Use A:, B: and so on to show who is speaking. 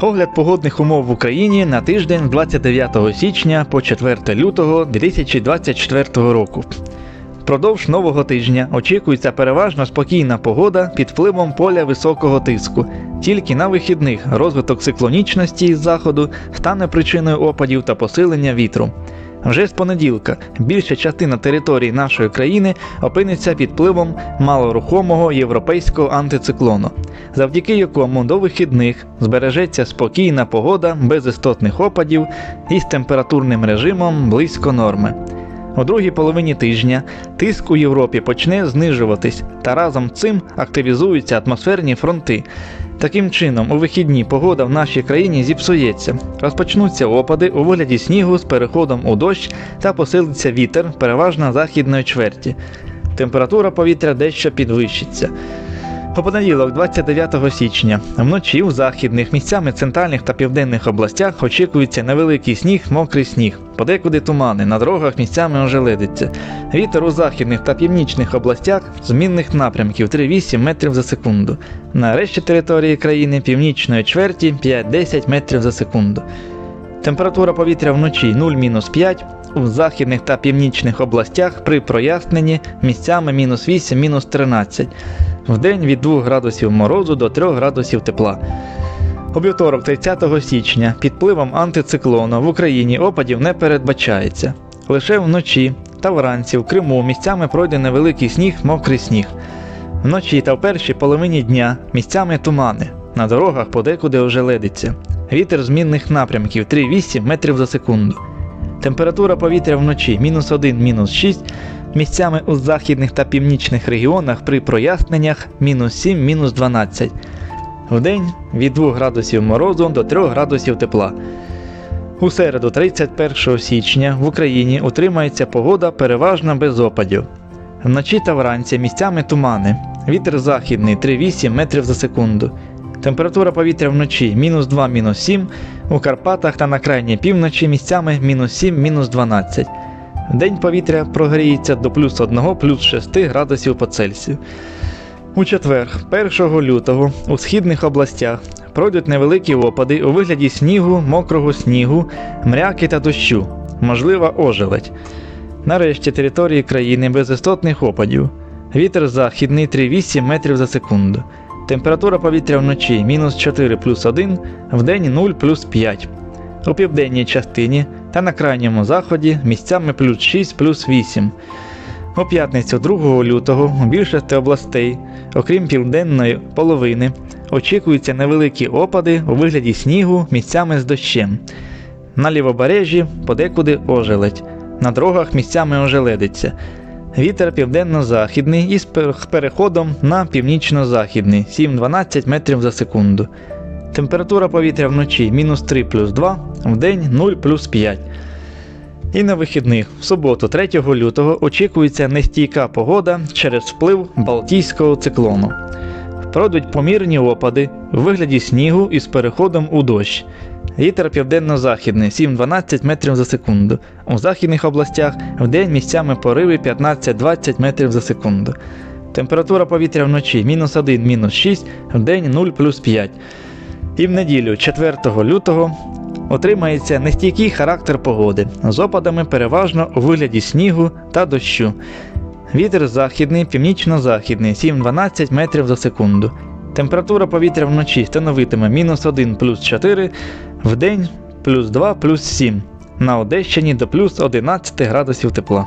A: Огляд погодних умов в Україні на тиждень 29 січня по 4 лютого 2024 року. Впродовж нового тижня очікується переважно спокійна погода під впливом поля високого тиску. Тільки на вихідних розвиток циклонічності із заходу стане причиною опадів та посилення вітру. Вже з понеділка більша частина території нашої країни опиниться під впливом малорухомого європейського антициклону, завдяки якому до вихідних збережеться спокійна погода без істотних опадів із температурним режимом близько норми. У другій половині тижня тиск у Європі почне знижуватись та разом цим активізуються атмосферні фронти. Таким чином, у вихідні погода в нашій країні зіпсується, розпочнуться опади у вигляді снігу з переходом у дощ та посилиться вітер, переважно західної чверті. Температура повітря дещо підвищиться. По понеділок, 29 січня, вночі у західних місцями центральних та південних областях очікується невеликий сніг, мокрий сніг, подекуди тумани, на дорогах місцями ожеледиться. Вітер у західних та північних областях змінних напрямків 3-8 метрів за секунду. На решті території країни північної чверті 5-10 метрів за секунду. Температура повітря вночі 0-5, у західних та північних областях при проясненні місцями мінус 8, мінус 13. Вдень від 2 градусів морозу до 3 градусів тепла. У вівторок, 30 січня, під впливом антициклону в Україні опадів не передбачається. Лише вночі та вранці в Криму місцями пройде невеликий сніг, мокрий сніг. Вночі та в першій половині дня місцями тумани. На дорогах подекуди ожеледиться. Вітер змінних напрямків 3-8 метрів за секунду. Температура повітря вночі мінус 1, мінус 6, місцями у західних та північних регіонах при проясненнях мінус 7, мінус 12. Вдень від 2 градусів морозу до 3 градусів тепла. У середу, 31 січня, в Україні утримається погода переважно без опадів. Вночі та вранці місцями тумани. Вітер західний 3-8 метрів за секунду. Температура повітря вночі мінус 2, мінус 7, у Карпатах та на крайній півночі місцями мінус 7, мінус 12. Вдень повітря прогріється до плюс 1, плюс 6 градусів по Цельсію. У четвер, 1 лютого, у східних областях пройдуть невеликі опади у вигляді снігу, мокрого снігу, мряки та дощу, можлива ожеледь. Нарешті території країни без істотних опадів. Вітер західний 3-8 метрів за секунду. Температура повітря вночі мінус 4 плюс 1, вдень 0 плюс 5. У південній частині та на крайньому заході місцями плюс 6 плюс 8. У п'ятницю 2 лютого у більшості областей, окрім південної половини, очікуються невеликі опади у вигляді снігу місцями з дощем. На лівобережжі подекуди ожеледь, на дорогах місцями ожеледиться. Вітер південно-західний із переходом на північно-західний 7-12 метрів за секунду. Температура повітря вночі мінус 3 плюс 2, вдень 0 плюс 5. І на вихідних, в суботу, 3 лютого, очікується нестійка погода через вплив Балтійського циклону. Пройдуть помірні опади у вигляді снігу із переходом у дощ. Вітер південно-західний 7-12 метрів за секунду. У західних областях вдень місцями пориви 15-20 метрів за секунду. Температура повітря вночі мінус 1, мінус 6, вдень 0 плюс 5. І в неділю, 4 лютого, отримається нестійкий характер погоди з опадами переважно у вигляді снігу та дощу. Вітер західний, північно-західний 7-12 метрів за секунду. Температура повітря вночі становитиме мінус 1 плюс 4, вдень плюс 2 плюс 7. На Одещині до плюс 11 градусів тепла.